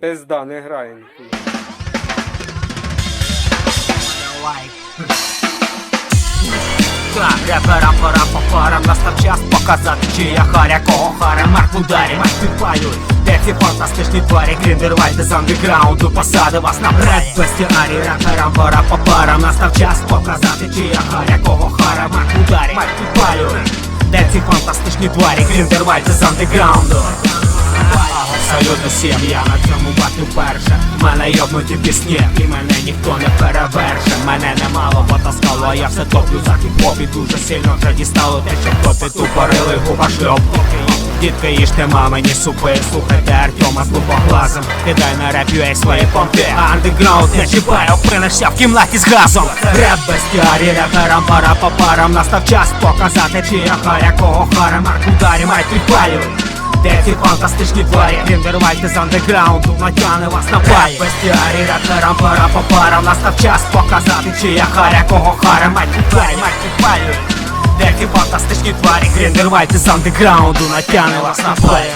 Пизда, не грає ніхуя. Реперам пора по парам Настав час показати, чи я харя, кого харя. Марк в ударі, марк підпалюй Де ці фантастичні тварі, гріндервальди з андеграунду Посади вас на бред Бестіарі, реперам пора по парам Настав час показати, чи я харя, кого харя. Марк в ударі, марк підпалюй Де ці фантастичні тварі, гріндервальди з андеграунду Салют усім, я на цьому батлю перше. Мене йобнуті пісні, і мене ніхто не переверше. Мене немало потаскало, а я все топлю за хіп-хоп І дуже сильно вже дістало те, що хлопці тупорили губа шльоп Дітки, їжте мамині супи, слухайте Артема з лупоглазом. Кидай на реп UA свої понти А не чіпає, опинишся в кімнаті з газом. Реп бестіарі, реперам пара по парам. Настав час показати, чи я харя, кого хара. Марк ударі, підпалюй де ці фантастичні тварі. Гріндервальти з андеграунду натягне вас на парі. Бестіарі, реперам пара по парам Настав час показати, чи я харя, кого харя Мать підпалюй, мать підпалюй Де ці фантастичні тварі. Гріндервальти з андеграунду натягне вас на пай